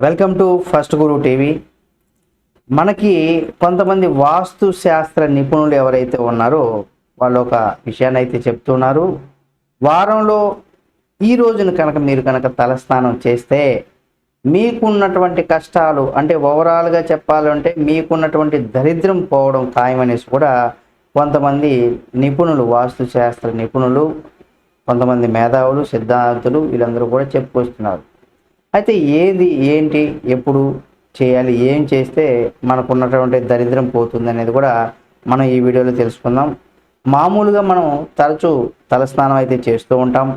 Welcome to first Guru TV. మనకి కొంతమంది వాస్తు శాస్త్ర నిపుణులు ఎవరైతే ఉన్నారో వాళ్ళు ఒక విషయాన్ని అయితే చెప్తున్నారు. వారంలో ఈ రోజున కనుక మీరు కనుక తలస్నానం చేస్తే మీకున్నటువంటి కష్టాలు అంటే ఓవరాల్గా చెప్పాలంటే మీకున్నటువంటి దరిద్రం పోవడం ఖాయమనేసి కూడా కొంతమంది నిపుణులు వాస్తు శాస్త్ర నిపుణులు కొంతమంది మేధావులు సిద్ధాంతులు వీళ్ళందరూ కూడా చెప్పుకొస్తున్నారు. అయితే ఏది ఏంటి ఎప్పుడు చేయాలి ఏం చేస్తే మనకున్నటువంటి దరిద్రం పోతుంది అనేది కూడా మనం ఈ వీడియోలో తెలుసుకుందాం. మామూలుగా మనం తరచూ తలస్నానం అయితే చేస్తూ ఉంటాం.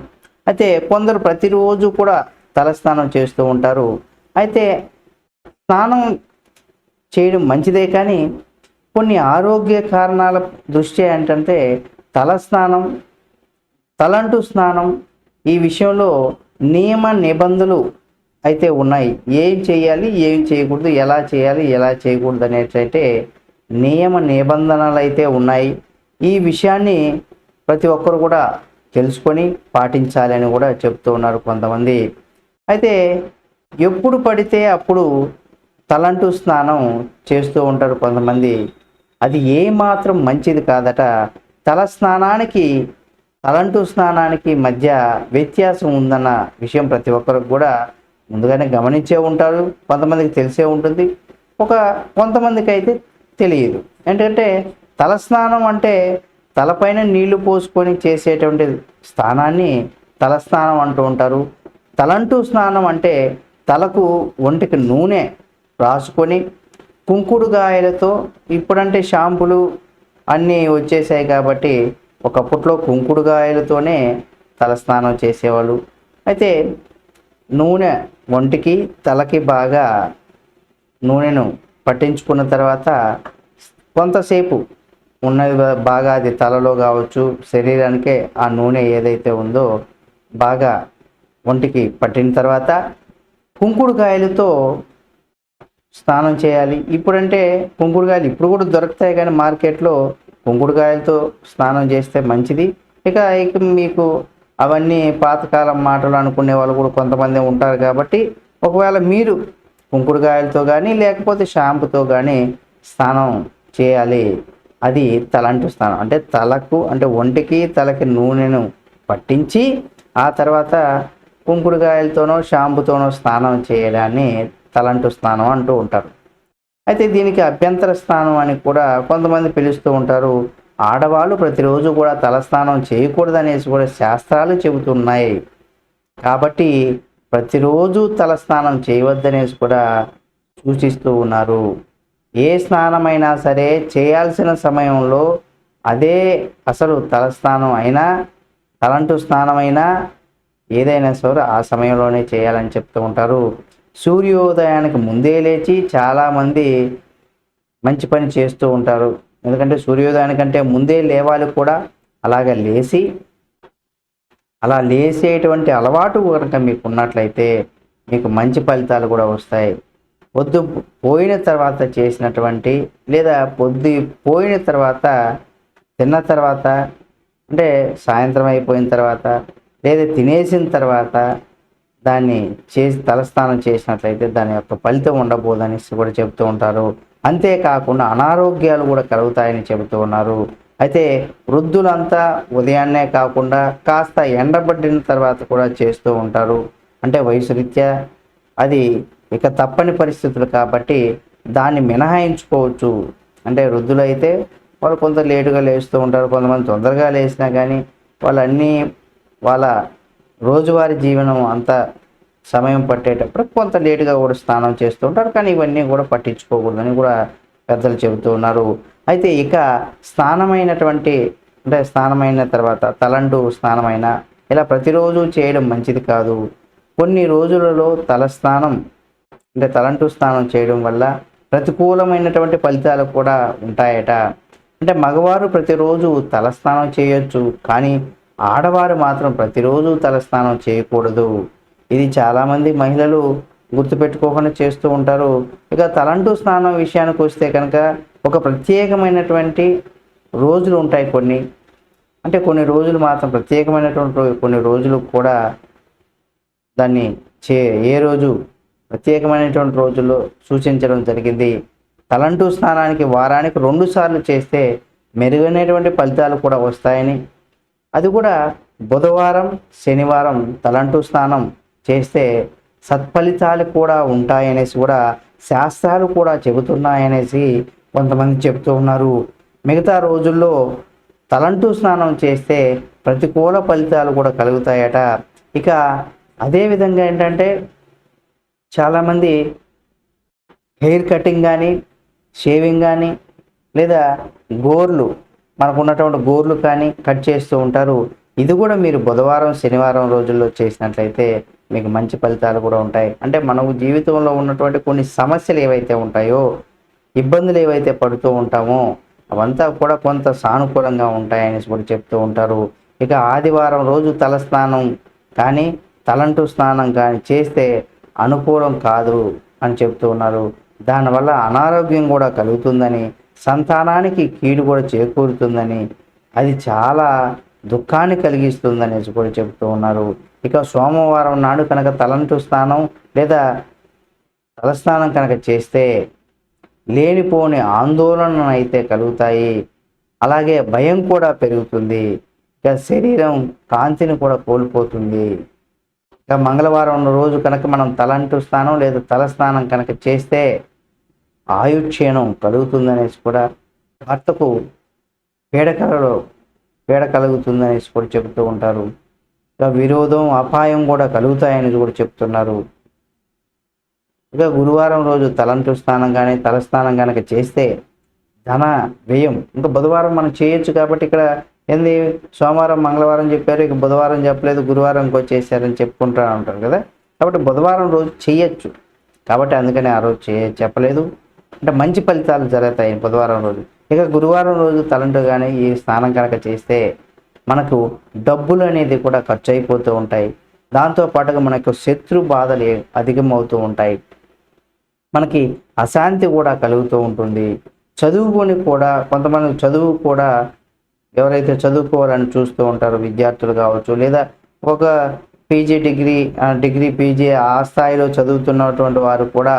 అయితే కొందరు ప్రతిరోజు కూడా తలస్నానం చేస్తూ ఉంటారు. అయితే స్నానం చేయడం మంచిదే కానీ కొన్ని ఆరోగ్య కారణాల దృష్ట్యా ఏంటంటే తలస్నానం తలంటు స్నానం ఈ విషయంలో నియమ నిబంధనలు అయితే ఉన్నాయి. ఏం చేయాలి ఏం చేయకూడదు ఎలా చేయాలి ఎలా చేయకూడదు అనేటైతే నియమ నిబంధనలు అయితే ఉన్నాయి. ఈ విషయాన్ని ప్రతి ఒక్కరు కూడా తెలుసుకొని పాటించాలని కూడా చెప్తూ ఉన్నారు కొంతమంది. అయితే ఎప్పుడు పడితే అప్పుడు తలంటు స్నానం చేస్తూ ఉంటారు కొంతమంది. అది ఏమాత్రం మంచిది కాదట. తల స్నానానికి తలంటు స్నానానికి మధ్య వ్యత్యాసం ఉందన్న విషయం ప్రతి ఒక్కరికి కూడా ముందుగానే గమనించే ఉంటారు కొంతమందికి తెలిసే ఉంటుంది. ఒక కొంతమందికి అయితే తెలియదు. ఏంటంటే తలస్నానం అంటే తలపైన నీళ్ళు పోసుకొని చేసేటువంటి స్నానాన్ని తలస్నానం అంటూ ఉంటారు. తలంటు స్నానం అంటే తలకు ఒంటికి నూనె రాసుకొని కుంకుడుగాయలతో ఇప్పుడంటే షాంపులు అన్నీ వచ్చేసాయి కాబట్టి ఒకప్పట్లో కుంకుడుగాయలతోనే తలస్నానం చేసేవాళ్ళు. అయితే నూనె ఒంటికి తలకి బాగా నూనెను పట్టించుకున్న తర్వాత కొంతసేపు ఉన్నది బాగా అది తలలో కావచ్చు శరీరానికే ఆ నూనె ఏదైతే ఉందో బాగా ఒంటికి పట్టిన తర్వాత కుంకుడుకాయలతో స్నానం చేయాలి. ఇప్పుడంటే కుంకుడుకాయలు ఇప్పుడు కూడా దొరుకుతాయి కానీ మార్కెట్లో కుంకుడుకాయలతో స్నానం చేస్తే మంచిది. ఇక ఇక మీకు అవన్నీ పాతకాలం మాటలు అనుకునే వాళ్ళు కూడా కొంతమంది ఉంటారు కాబట్టి ఒకవేళ మీరు కుంకుడుకాయలతో కానీ లేకపోతే షాంపుతో కానీ స్నానం చేయాలి. అది తలంటు స్నానం. అంటే తలకు అంటే ఒంటికి తలకి నూనెను పట్టించి ఆ తర్వాత కుంకుడుకాయలతోనో షాంపుతోనో స్నానం చేయడాన్ని తలంటు స్నానం అంటూ ఉంటారు. అయితే దీనికి అభ్యంతర స్నానం అని కూడా కొంతమంది పిలుస్తూ ఉంటారు. ఆడవాళ్ళు ప్రతిరోజు కూడా తలస్నానం చేయకూడదనేసి కూడా శాస్త్రాలు చెబుతున్నాయి. కాబట్టి ప్రతిరోజు తలస్నానం చేయవద్దనేసి కూడా సూచిస్తూ ఉన్నారు. ఏ స్నానమైనా సరే చేయాల్సిన సమయంలో అదే అసలు తలస్నానం అయినా తలంటు స్నానమైనా ఏదైనా సరే ఆ సమయంలోనే చేయాలని చెప్తూ ఉంటారు. సూర్యోదయానికి ముందే లేచి చాలామంది మంచి పని చేస్తూ ఉంటారు. ఎందుకంటే సూర్యోదయానికంటే ముందే లేవాలి కూడా అలాగే లేచి అలా లేసేటువంటి అలవాటు కనుక మీకు ఉన్నట్లయితే మీకు మంచి ఫలితాలు కూడా వస్తాయి. పొద్దు పోయిన తర్వాత చేసినటువంటి లేదా పొద్దు పోయిన తర్వాత తిన్న తర్వాత అంటే సాయంత్రం అయిపోయిన తర్వాత లేదా తినేసిన తర్వాత దాన్ని చేసి తలస్నానం చేసినట్లయితే దాని యొక్క ఫలితం ఉండబోదనేసి కూడా చెప్తూ ఉంటారు. అంతేకాకుండా అనారోగ్యాలు కూడా కలుగుతాయని చెబుతూ ఉన్నారు. అయితే వృద్ధులంతా ఉదయాన్నే కాకుండా కాస్త ఎండబడిన తర్వాత కూడా చేస్తూ ఉంటారు. అంటే వయసు రీత్యా అది ఇక తప్పని పరిస్థితులు కాబట్టి దాన్ని మినహాయించుకోవచ్చు. అంటే వృద్ధులైతే వాళ్ళు కొంత లేటుగా లేస్తూ ఉంటారు. కొంతమంది తొందరగా లేచినా కానీ వాళ్ళన్నీ వాళ్ళ రోజువారీ జీవనం అంతా సమయం పట్టేటప్పుడు కొంత లేటుగా కూడా స్నానం చేస్తూ ఉంటారు. కానీ ఇవన్నీ కూడా పట్టించుకోకూడదని కూడా పెద్దలు చెబుతూ ఉన్నారు. అయితే ఇక స్నానమైనటువంటి అంటే స్నానమైన తర్వాత తలంటు స్నానమైన ఇలా ప్రతిరోజు చేయడం మంచిది కాదు. కొన్ని రోజులలో తల స్నానం అంటే తలంటు స్నానం చేయడం వల్ల ప్రతికూలమైనటువంటి ఫలితాలు కూడా ఉంటాయట. అంటే మగవారు ప్రతిరోజు తలస్నానం చేయొచ్చు కానీ ఆడవారు మాత్రం ప్రతిరోజు తలస్నానం చేయకూడదు. ఇది చాలామంది మహిళలు గుర్తుపెట్టుకోకుండా చేస్తూ ఉంటారు. ఇక తలంటూ స్నానం విషయానికి వస్తే కనుక ఒక ప్రత్యేకమైనటువంటి రోజులు ఉంటాయి కొన్ని. అంటే కొన్ని రోజులు మాత్రం ప్రత్యేకమైనటువంటి కొన్ని రోజులు కూడా దాన్ని చే ఏ రోజు ప్రత్యేకమైనటువంటి రోజుల్లో సూచించడం జరిగింది. తలంటూ స్నానానికి వారానికి రెండు సార్లు చేస్తే మెరుగైనటువంటి ఫలితాలు కూడా వస్తాయని. అది కూడా బుధవారం శనివారం తలంటూ స్నానం చేస్తే సత్ఫలితాలు కూడా ఉంటాయనేసి కూడా శాస్త్రాలు కూడా చెబుతున్నాయనేసి కొంతమంది చెప్తూ ఉన్నారు. మిగతా రోజుల్లో తలంటూ స్నానం చేస్తే ప్రతికూల ఫలితాలు కూడా కలుగుతాయట. ఇక అదేవిధంగా ఏంటంటే చాలామంది హెయిర్ కటింగ్ కానీ షేవింగ్ కానీ లేదా గోర్లు మనకు ఉన్నటువంటి గోర్లు కానీ కట్ చేస్తూ ఉంటారు. ఇది కూడా మీరు బుధవారం శనివారం రోజుల్లో చేసినట్లయితే మీకు మంచి ఫలితాలు కూడా ఉంటాయి. అంటే మనకు జీవితంలో ఉన్నటువంటి కొన్ని సమస్యలు ఏవైతే ఉంటాయో ఇబ్బందులు ఏవైతే పడుతూ ఉంటామో అవంతా కూడా కొంత సానుకూలంగా ఉంటాయని కూడా చెప్తూ ఉంటారు. ఇక ఆదివారం రోజు తలస్నానం కానీ తలంటు స్నానం కానీ చేస్తే అనుకూలం కాదు అని చెప్తూ ఉన్నారు. దానివల్ల అనారోగ్యం కూడా కలుగుతుందని సంతానానికి కీడు కూడా చేకూరుతుందని అది చాలా దుఃఖాన్ని కలిగిస్తుందనేసి కూడా చెప్తూ ఉన్నారు. ఇక సోమవారం నాడు కనుక తలంటు స్నానం లేదా తలస్నానం కనుక చేస్తే లేనిపోని ఆందోళన అయితే కలుగుతాయి. అలాగే భయం కూడా పెరుగుతుంది. ఇక శరీరం కాంతిని కూడా కోల్పోతుంది. ఇక మంగళవారం రోజు కనుక మనం తలంటు స్నానం లేదా తల స్నానం కనుక చేస్తే ఆయుక్షీణం కలుగుతుందనేసి కూడా భర్తకు పీడకలలో పీడ కలుగుతుందనేసి కూడా చెబుతూ ఉంటారు. ఇక విరోధం అపాయం కూడా కలుగుతాయని కూడా చెప్తున్నారు. ఇక గురువారం రోజు తలంటు స్నానం కానీ తలస్నానం కనుక చేస్తే ధన వ్యయం. ఇంకా బుధవారం మనం చేయొచ్చు కాబట్టి ఇక్కడ ఏంది? సోమవారం మంగళవారం చెప్పారు. ఇక బుధవారం చెప్పలేదు గురువారంకి వచ్చేసారని చెప్పుకుంటూ ఉంటారు కదా. కాబట్టి బుధవారం రోజు చేయొచ్చు. కాబట్టి అందుకని ఆ రోజు చేయ చెప్పలేదు. అంటే మంచి ఫలితాలు జరుగుతాయి బుధవారం రోజు. ఇక గురువారం రోజు తలంటు కానీ ఈ స్నానం కనుక చేస్తే మనకు డబ్బులు అనేది కూడా ఖర్చు అయిపోతూ ఉంటాయి. దాంతో పాటుగా మనకు శత్రు బాధలు అధికమవుతూ ఉంటాయి. మనకి అశాంతి కూడా కలుగుతూ ఉంటుంది. చదువుకొని కూడా కొంతమంది చదువు కూడా ఎవరైతే చదువుకోవాలని చూస్తూ ఉంటారో విద్యార్థులు కావచ్చు లేదా ఒక పీజీ డిగ్రీ డిగ్రీ పీజీ ఆ స్థాయిలో చదువుతున్నటువంటి వారు కూడా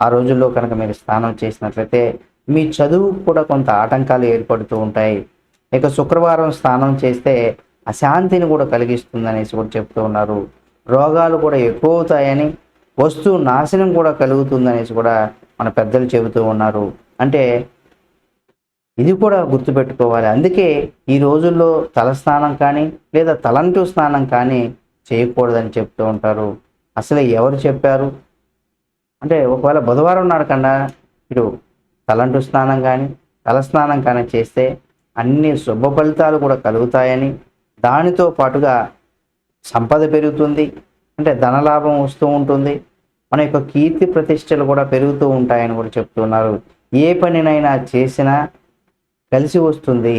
ఆ రోజుల్లో కనుక మీరు స్నానం చేసినట్లయితే మీ చదువు కూడా కొంత ఆటంకాలు ఏర్పడుతూ ఉంటాయి. ఇక శుక్రవారం స్నానం చేస్తే అశాంతిని కూడా కలిగిస్తుంది అనేసి కూడా చెప్తూ ఉన్నారు. రోగాలు కూడా ఎక్కువ అవుతాయని వస్తువు నాశనం కూడా కలుగుతుందనేసి కూడా మన పెద్దలు చెబుతూ ఉన్నారు. అంటే ఇది కూడా గుర్తుపెట్టుకోవాలి. అందుకే ఈ రోజుల్లో తలస్నానం కానీ లేదా తలంటు స్నానం కానీ చేయకూడదని చెప్తూ ఉంటారు. అసలు ఎవరు చెప్పారు? అంటే ఒకవేళ బుధవారం నాడు కన్నా ఇటు తలంటు స్నానం కానీ తలస్నానం కానీ చేస్తే అన్ని శుభ ఫలితాలు కూడా కలుగుతాయని దానితో పాటుగా సంపద పెరుగుతుంది. అంటే ధనలాభం వస్తూ ఉంటుంది. మన యొక్క కీర్తి ప్రతిష్టలు కూడా పెరుగుతూ ఉంటాయని కూడా చెప్తున్నారు. ఏ పనినైనా చేసినా కలిసి వస్తుంది.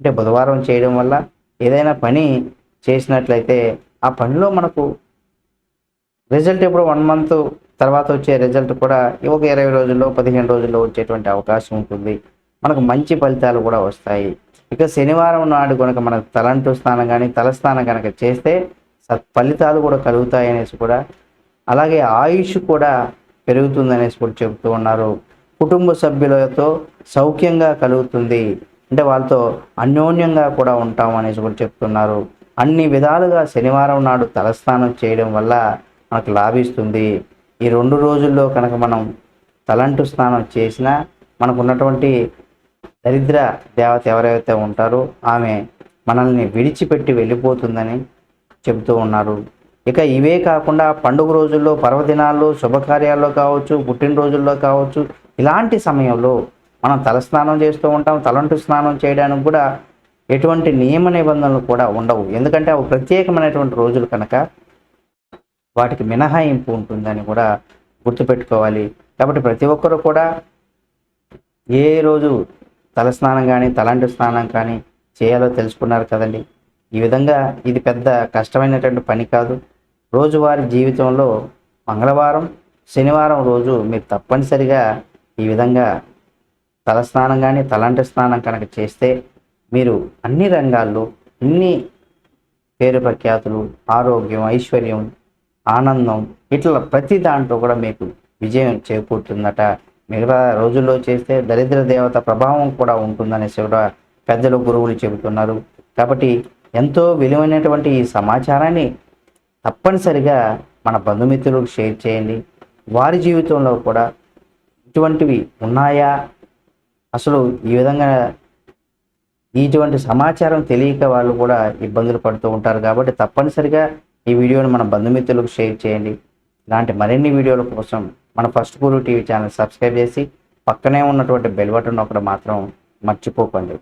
అంటే బుధవారం చేయడం వల్ల ఏదైనా పని చేసినట్లయితే ఆ పనిలో మనకు రిజల్ట్ ఇప్పుడు వన్ మంత్ తర్వాత వచ్చే రిజల్ట్ కూడా ఒక ఇరవై రోజుల్లో పదిహేను రోజుల్లో వచ్చేటువంటి అవకాశం ఉంటుంది. మనకు మంచి ఫలితాలు కూడా వస్తాయి. ఇక శనివారం నాడు కనుక మన తలంటు స్నానం కానీ తలస్నానం కనుక చేస్తే సత్ఫలితాలు కూడా కలుగుతాయి అనేసి కూడా అలాగే ఆయుష్ కూడా పెరుగుతుందనేసి కూడా చెబుతూ ఉన్నారు. కుటుంబ సభ్యులతో సౌఖ్యంగా కలుగుతుంది. అంటే వాళ్ళతో అన్యోన్యంగా కూడా ఉంటాం అనేసి కూడా చెప్తున్నారు. అన్ని విధాలుగా శనివారం నాడు తలస్నానం చేయడం వల్ల మనకు లాభిస్తుంది. ఈ రెండు రోజుల్లో కనుక మనం తలంటు స్నానం చేసినా మనకు ఉన్నటువంటి దరిద్ర దేవత ఎవరైతే ఉంటారో ఆమె మనల్ని విడిచిపెట్టి వెళ్ళిపోతుందని చెబుతూ ఉన్నారు. ఇక ఇవే కాకుండా పండుగ రోజుల్లో పర్వదినాల్లో శుభకార్యాల్లో కావచ్చు పుట్టినరోజుల్లో కావచ్చు ఇలాంటి సమయంలో మనం తలస్నానం చేస్తూ ఉంటాం. తలంటు స్నానం చేయడానికి కూడా ఎటువంటి నియమ నిబంధనలు కూడా ఉండవు. ఎందుకంటే అవి ప్రత్యేకమైనటువంటి రోజులు కనుక వాటికి మినహాయింపు ఉంటుందని కూడా గుర్తుపెట్టుకోవాలి. కాబట్టి ప్రతి ఒక్కరూ కూడా ఏ రోజు తలస్నానం కానీ తలంటు స్నానం కానీ చేయాలో తెలుసుకున్నారు కదండి. ఈ విధంగా ఇది పెద్ద కష్టమైనటువంటి పని కాదు. రోజువారి జీవితంలో మంగళవారం శనివారం రోజు మీరు తప్పనిసరిగా ఈ విధంగా తలస్నానం కానీ తలంటు స్నానం కనుక చేస్తే మీరు అన్ని రంగాల్లో అన్ని పేరు ప్రఖ్యాతులు ఆరోగ్యం ఐశ్వర్యం ఆనందం ఇట్లా ప్రతి దాంట్లో కూడా మీకు విజయం చేకూరుతుందట. మిగతా రోజుల్లో చేస్తే దరిద్ర దేవత ప్రభావం కూడా ఉంటుందనేసి కూడా పెద్దలు గురువులు చెబుతున్నారు. కాబట్టి ఎంతో విలువైనటువంటి ఈ సమాచారాన్ని తప్పనిసరిగా మన బంధుమిత్రులకు షేర్ చేయండి. వారి జీవితంలో కూడా ఇటువంటివి ఉన్నాయా? అసలు ఈ విధంగా ఇటువంటి సమాచారం తెలియక వాళ్ళు కూడా ఇబ్బందులు పడుతూ ఉంటారు. కాబట్టి తప్పనిసరిగా ఈ వీడియోని మన బంధుమిత్రులకు షేర్ చేయండి. ఇలాంటి మరిన్ని వీడియోల కోసం మన first Guru TV channel subscribe చేసి పక్కనే ఉన్నటువంటి బెల్ బటన్ ఒకటి మాత్రం మర్చిపోకండి.